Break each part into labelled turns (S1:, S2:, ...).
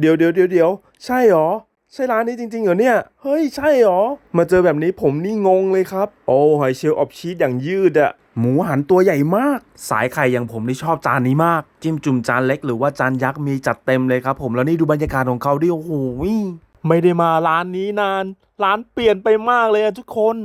S1: เดี๋ยวเดี๋ยวเดี๋ยวเดี๋ยวใช่หรอ ใช่ร้านนี้จริงๆเหรอเนี่ย เฮ้ยใช่หรอ มาเจอแบบนี้ผมนี่งงเลยครับ โอ้หอยเชลล์อบชีสอย่างยืดอะหมูหันตัวใหญ่มาก สายไข่อย่างผมนี่ชอบจานนี้มาก จิ้มจุ่มจานเล็กหรือว่าจานยักษ์มีจัดเต็มเลยครับ ผมแล้วนี่ดูบรรยากาศของเขาดิโอ้โหไม่ได้มาร้านนี้นาน ร้านเปลี่ยนไปมากเลยอะทุกคน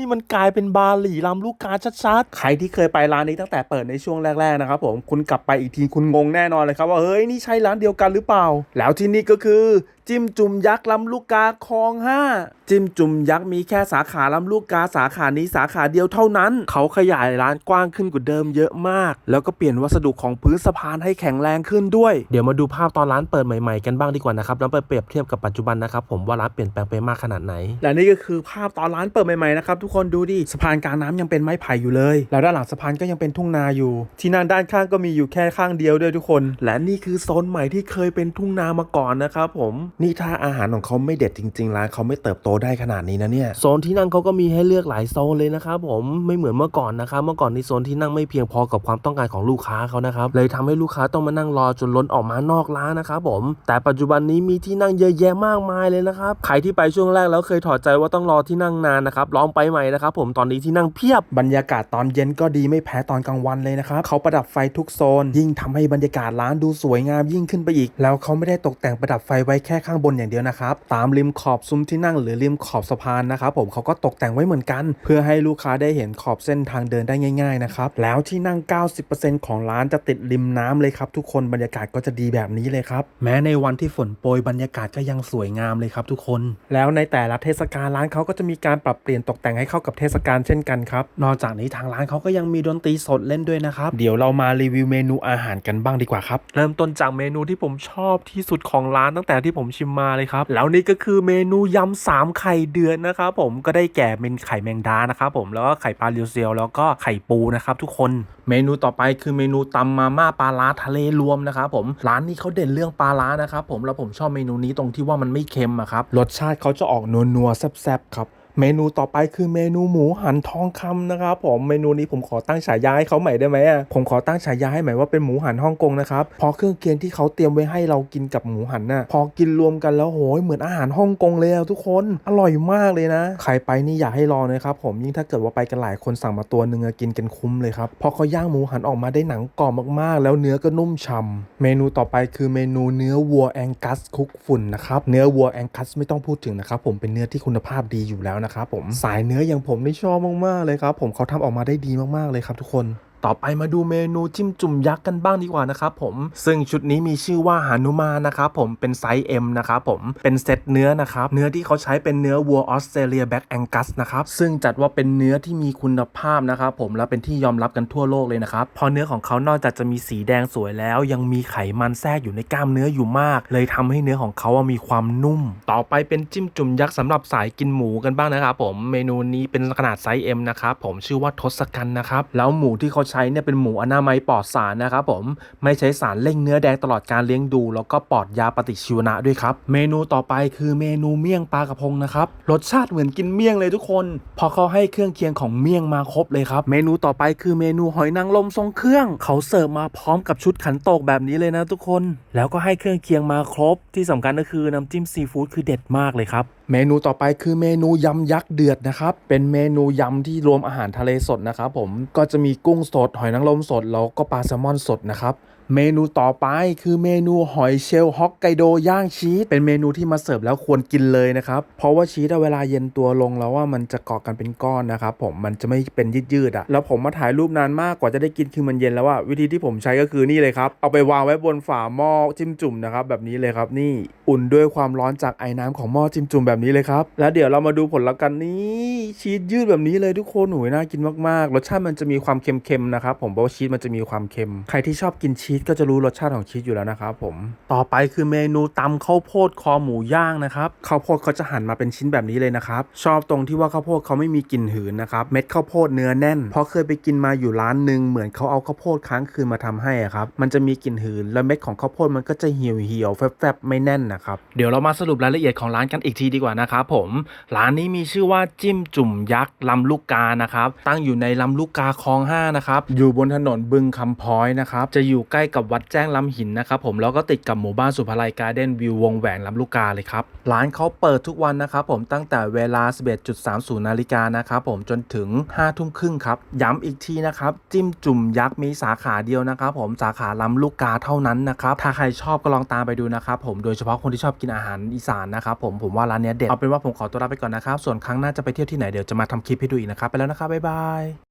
S1: นี่มันกลายเป็นบาหลีลำลูกกาชัดๆ ใครที่เคยไปร้านนี้ตั้งแต่เปิดในช่วงแรกๆนะครับผมคุณกลับไปอีกทีคุณงงแน่นอนเลยครับว่าเฮ้ยนี่ใช่ร้านเดียวกันหรือเปล่า แล้วที่นี่ก็คือจิ้มจุ่มยักษ์ลำลูกกาคลองห้าจิ้มจุ่มยักษ์มีแค่สาขาลำลูกกาสาขานี้สาขาเดียวเท่านั้น เขาขยายร้านกว้างขึ้นกว่าเดิมเยอะมาก แล้วก็เปลี่ยนวัสดุของพื้นสะพานให้แข็งแรงขึ้นด้วย เดี๋ยวมาดูภาพตอนร้านเปิดใหม่ๆกันบ้างดีกว่านะครับแล้วไปเปรียบเทียบกับปัจจุบันนะครับผมว่าร้านเปลี่ยนแปลงไปมากขนาดไหน และนี่ก็คือภาพตอนร้านเปิดใหม่ๆนะครับทุกคนดูดิสะพานกลางน้ำยังเป็นไม้ไผ่อยู่เลย แล้วด้านหลังสะพานก็ยังเป็นทุ่งนาอยู่ ที่นั่นด้านข้างก็มีอยู่แค่ข้างเดียวด้วยทุกคน และนี่คือโซนใหม่ที่เคยเป็นทุ่งนามาก่อนนะครับผมนี่ถ้าอาหารของเขาไม่เด็ดจริงๆร้านเขาไม่เติบโตได้ขนาดนี้นะเนี่ยโซนที่นั่งเขาก็มีให้เลือกหลายโซนเลยนะครับผมไม่เหมือนเมื่อก่อนนะครับเมื่อก่อนในโซนที่นั่งไม่เพียงพอกับความต้องการของลูกค้าเขานะครับเลยทำให้ลูกค้าต้องมานั่งรอจนล้นออกมานอกร้านนะครับผม แต่ปัจจุบันนี้มีที่นั่งเยอะแยะมากมายเลยนะครับใครที่ไปช่วงแรกแล้วเคยถอดใจว่าต้องรอที่นั่งนานนะครับลองไปใหม่นะครับผมตอนนี้ที่นั่งเพียบบรรยากาศตอนเย็นก็ดีไม่แพ้ตอนกลางวันเลยนะครับเขาประดับไฟทุกโซน ยิ่งทำให้บรรยากาศร้านดูสวยงามยิ่งขึ้นไปอีก แล้วเขาไม่ได้ตกแต่งประดับไฟไว้แค่ข้างบนอย่างเดียวนะครับตามริมขอบซุ้มที่นั่งหรือริมขอบสะพานนะครับผมเขาก็ตกแต่งไว้เหมือนกัน เพื่อให้ลูกค้าได้เห็นขอบเส้นทางเดินได้ง่ายๆนะครับแล้วที่นั่ง 90%ของร้านจะติดริมน้ำเลยครับทุกคนบรรยากาศก็จะดีแบบนี้เลยครับแม้ในวันที่ฝนโปรยบรรยากาศก็ยังสวยงามเลยครับทุกคน แล้วในแต่ละเทศกาลร้านเขาก็จะมีการปรับเปลี่ยนตกแต่งให้เข้ากับเทศกาลเช่นกันครับ นอกจากนี้ทางร้านเขาก็ยังมีดนตรีสดเล่นด้วยนะครับ เดี๋ยวเรามารีวิวเมนูอาหารกันบ้างดีกว่าครับ เริ่มต้นจากเมนูที่ผมชอบที่สุดของร้านตั้งแต่ที่ผมชิมมาเลยครับ แล้วนี่ก็คือเมนูยำสามไข่เดือนนะครับผม ก็ได้แก่เป็นไข่แมงดานะครับผม แล้วก็ไข่ปลาเรียวเซียว แล้วก็ไข่ปูนะครับทุกคน เมนูต่อไปคือเมนูตำมาม่าปลาร้าทะเลรวมนะครับผม ร้านนี้เขาเด่นเรื่องปลาร้านะครับผม แล้วผมชอบเมนูนี้ตรงที่ว่ามันไม่เค็มอะครับ รสชาติเขาจะออกนัวๆแซ่บๆครับ เมนูต่อไปคือเมนูหมูหันทองคำนะครับผมเมนูนี้ผมขอตั้งฉายาให้เขาใหม่ได้ไหมอะผมขอตั้งฉายาให้ใหม่ว่าเป็นหมูหันฮ่องกงนะครับพราะเครื่องเคียงที่เขาเตรียมไว้ให้เรากินกับหมูหันน่ะพอกินรวมกันแล้วโหยเหมือนอาหารฮ่องกงเลยทุกคนอร่อยมากเลยนะ ใครไปนี่อยากให้ลองนะครับผมยิ่งถ้าเกิดว่าไปกันหลายคนสั่งมาตัวหนึ่งกินกันคุ้มเลยครับพราะเขาย่างหมูหันออกมาได้หนังกรอบมากๆ แล้วเนื้อก็นุ่มฉ่ำเมนูต่อไปคือเมนูเนื้อวัวแองกัสคุกฝุ่นนะครับเนื้อวัวแองกัสไม่ต้องพูดถึงนะครับผมเป็นเนื้อที่คุณภาพดีอยู่แล้วนะครับผมสายเนื้ออย่างผมนี่ชอบมากๆเลยครับผมเขาทำออกมาได้ดีมากๆเลยครับทุกคน ต่อไปมาดูเมนูจิ้มจุ่มยักษ์กันบ้างดีกว่านะครับผมซึ่งชุดนี้มีชื่อว่าหานุมานะครับผมเป็นไซส์ M นะครับผมเป็นเซตเนื้อนะครับเนื้อที่เขาใช้เป็นเนื้อวัวออสเตรเลียแบ็กแองกัสนะครับซึ่งจัดว่าเป็นเนื้อที่มีคุณภาพนะครับผมและเป็นที่ยอมรับกันทั่วโลกเลยนะครับพอเนื้อของเขานอกจากจะมีสีแดงสวยแล้ว ยังมีไขมันแทรกอยู่ในกล้ามเนื้ออยู่มาก เลยทำให้เนื้อของเขามีความนุ่ม ต่อไปเป็นจิ้มจุ่มยักษ์สำหรับสายกินหมูกันบ้างนะครับผมเมนูนี้เป็นขนาดไซส์ M นะครับผมชื่อว่าทศกัณฐ์นะครับแล้วหมูที่เขาใช้เนี่ยเป็นหมูอนามัยปลอดสารนะครับผมไม่ใช้สารเร่งเนื้อแดงตลอดการเลี้ยงดู แล้วก็ปลอดยาปฏิชีวนะด้วยครับ เมนูต่อไปคือเมนูเมี่ยงปลากระพงนะครับรสชาติเหมือนกินเมี่ยงเลยทุกคน พอเขาให้เครื่องเคียงของเมี่ยงมาครบเลยครับ เมนูต่อไปคือเมนูหอยนางรมทรงเครื่อง เขาเสิร์ฟมาพร้อมกับชุดขันโตกแบบนี้เลยนะทุกคน แล้วก็ให้เครื่องเคียงมาครบที่สำคัญก็คือน้ำจิ้มซีฟู้ดคือเด็ดมากเลยครับ เมนูต่อไปคือเมนูยำยักษ์เดือดนะครับ เป็นเมนูยำที่รวมอาหารทะเลสดนะครับผม ก็จะมีกุ้งสด หอยนางรมสด แล้วก็ปลาแซลมอนสดนะครับ เมนูต่อไปคือเมนูหอยเชลล์ฮอกไกโดย่างชีสเป็นเมนูที่มาเสิร์ฟแล้วควรกินเลยนะครับ เพราะว่าชีสเวลาเย็นตัวลงแล้วว่ามันจะเกาะกันเป็นก้อนนะครับผมมันจะไม่เป็นยืดๆอะแล้วผมมาถ่ายรูปนานมากกว่าจะได้กินคือมันเย็นแล้วว่าวิธีที่ผมใช้ก็คือนี่เลยครับเอาไปวางไว้บนฝาหม้อจิ้มจุ่มนะครับแบบนี้เลยครับนี่อุ่นด้วยความร้อนจากไอ้น้ำของหม้อจิ้มจุ่มแบบนี้เลยครับแล้วเดี๋ยวเรามาดูผลลัพธ์กันนี่ชีสยืดแบบนี้เลยทุกคนโอ้ยน่ากินมากๆรสชาติมันจะมีความเค็มๆนะครับผมเพราะว่าชีสมันจะมีความเค็มใครที่ชอบกินชีสก็จะรู้รสชาติของชีสอยู่แล้วนะครับผม ต่อไปคือเมนูตำข้าวโพดคอหมูย่างนะครับข้าวโพดเขาจะหั่นมาเป็นชิ้นแบบนี้เลยนะครับชอบตรงที่ว่าข้าวโพดเขาไม่มีกลิ่นหืนนะครับเม็ดข้าวโพดเนื้อแน่นเพราะเคยไปกินมาอยู่ร้านหนึ่งเหมือนเขาเอาข้าวโพดค้างคืนมาทำให้อะครับมันจะมีกลิ่นหืนแล้วเม็ดของข้าวโพดมันก็จะเหี่ยวเหี่ยวๆแฟบๆไม่แน่นนะครับเดี๋ยวเรามาสรุปรายละเอียดของร้านกันอีกทีดีกว่านะครับผมร้านนี้มีชื่อว่าจิ้มจุ่มยักษ์ลำลูกกานะครับตั้งอยู่ในลำลูกกาคลองห้านะครับอยู่บนถนนบึงคำพ้อยนะครับจะอยู่ใกกับวัดแจ้งลำหินนะครับผมแล้วก็ติดกับหมู่บ้านสุภาลัยการ์เด้นวิววงแหวนลำลูกกาเลยครับร้านเขาเปิดทุกวันนะครับผมตั้งแต่เวลา 11.30นาฬิกานะครับผมจนถึง5ทุ่มครึ่งครับย้ำอีกทีนะครับจิ้มจุ่มยักษ์มีสาขาเดียวนะครับผมสาขาลำลูกกาเท่านั้นนะครับถ้าใครชอบก็ลองตามไปดูนะครับผมโดยเฉพาะคนที่ชอบกินอาหารอีสานนะครับผมผมว่าร้านเนี้ยเด็ดเอาเป็นว่าผมขอตัวลาไปก่อนนะครับส่วนครั้งหน้าจะไปเที่ยวที่ไหนเดี๋ยวจะมาทำคลิปให้ดูอีกนะครับไปแล้วนะครับบ๊ายบาย